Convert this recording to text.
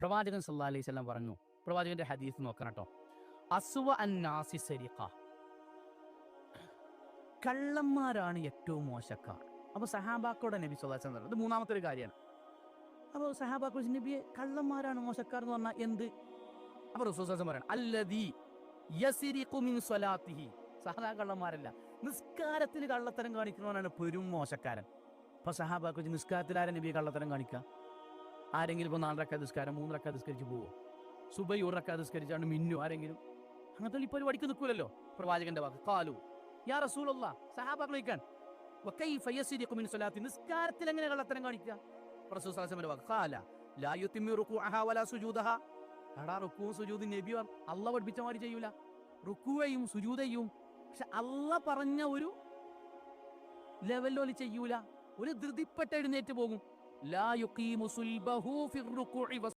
പ്രവാചകൻ സല്ലാ അലൈഹി സ്വലം പറഞ്ഞു. പ്രവാചകന്റെ ഹദീസ് നോക്കണം കേട്ടോ. അന്നാസി സരിഖ. കള്ളന്മാരാണ് ഏറ്റവും മോശക്കാർ. അപ്പൊ സഹാബാക്കളുടെ നബി സ്വലാസം ഇത് മൂന്നാമത്തെ ഒരു കാര്യമാണ്. അപ്പോൾ സഹാബാക്കൾ നബിയെ കള്ളന്മാരാണ് മോശക്കാർ എന്ന് പറഞ്ഞാൽ എന്ത്? അപ്പൊ റസൂസം പറയണം അല്ലതി സ്വലാത്തിഹി. സാധാ കള്ളന്മാരല്ല നിസ്കാരത്തിൽ കള്ളത്തരം കാണിക്കുന്നവനാണ് പെരും മോശക്കാരൻ. അപ്പൊ സഹാബാക്കൾ നിസ്കാരത്തിൽ ആരെ നബിയെ കള്ളത്തരം കാണിക്കുക ആരെങ്കിലും ഇപ്പോൾ നാലരക്ക നിസ്കാരം മൂന്നരക്ക നിസ്കരിച്ച് പോവോ? സുബയൂറക്ക നിസ്കരിച്ചാണ് മിന്നു ആരെങ്കിലും. അങ്ങനത്തെ ഇപ്പോൾ ഒരു വടിക്ക് നിൽക്കൂലല്ലോ പ്രവാചകന്റെ വാക്ക്. കാലു യാ റസൂലുള്ള സഹാബാക്കൾ സ്വലാത്തി നിസ്കാരത്തിൽ എങ്ങനെ കള്ളത്തരം കാണിക്കുക? വസല്ലം വാക്ക് കാല എടാ റുക്കുവും സുജൂദും നബി അല്ല പഠിപ്പിച്ച മാതിരി ചെയ്യൂല. റുക്കുവയും സുജൂതയും പക്ഷെ അല്ല പറഞ്ഞ ഒരു ലെവലിൽ ചെയ്യൂല. ഒരു ധൃതിപ്പെട്ട് എഴുന്നേറ്റ് പോകും. لا يقيم صلبه في الركوع